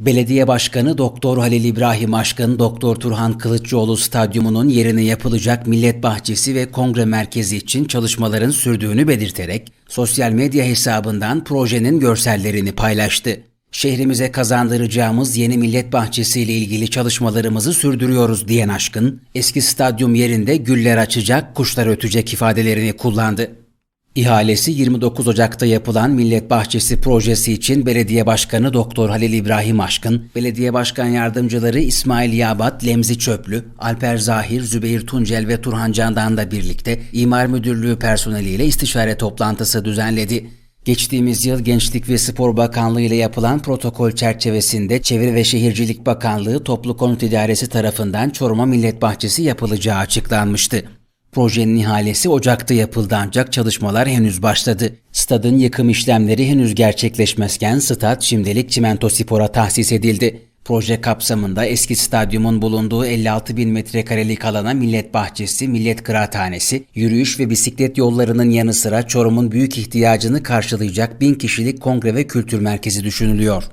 Belediye Başkanı Doktor Halil İbrahim Aşkın, Doktor Turhan Kılıççıoğlu Stadyumu'nun yerine yapılacak Millet Bahçesi ve Kongre Merkezi için çalışmaların sürdüğünü belirterek sosyal medya hesabından projenin görsellerini paylaştı. Şehrimize kazandıracağımız yeni Millet Bahçesi ile ilgili çalışmalarımızı sürdürüyoruz diyen Aşkın, eski stadyum yerinde güller açacak, kuşlar ötecek ifadelerini kullandı. İhalesi 29 Ocak'ta yapılan Millet Bahçesi projesi için Belediye Başkanı Doktor Halil İbrahim Aşkın, Belediye Başkan Yardımcıları İsmail Yabat, Lemzi Çöplü, Alper Zahir, Zübeyir Tuncel ve Turhan Candan da birlikte İmar Müdürlüğü personeliyle istişare toplantısı düzenledi. Geçtiğimiz yıl Gençlik ve Spor Bakanlığı ile yapılan protokol çerçevesinde Çevre ve Şehircilik Bakanlığı Toplu Konut İdaresi tarafından Çorum'a Millet Bahçesi yapılacağı açıklanmıştı. Projenin ihalesi Ocak'ta yapıldı ancak çalışmalar henüz başladı. Stadın yıkım işlemleri henüz gerçekleşmezken stat şimdilik Çimento Spor'a tahsis edildi. Proje kapsamında eski stadyumun bulunduğu 56 bin metrekarelik alana millet bahçesi, millet kıraathanesi, yürüyüş ve bisiklet yollarının yanı sıra Çorum'un büyük ihtiyacını karşılayacak bin kişilik kongre ve kültür merkezi düşünülüyor.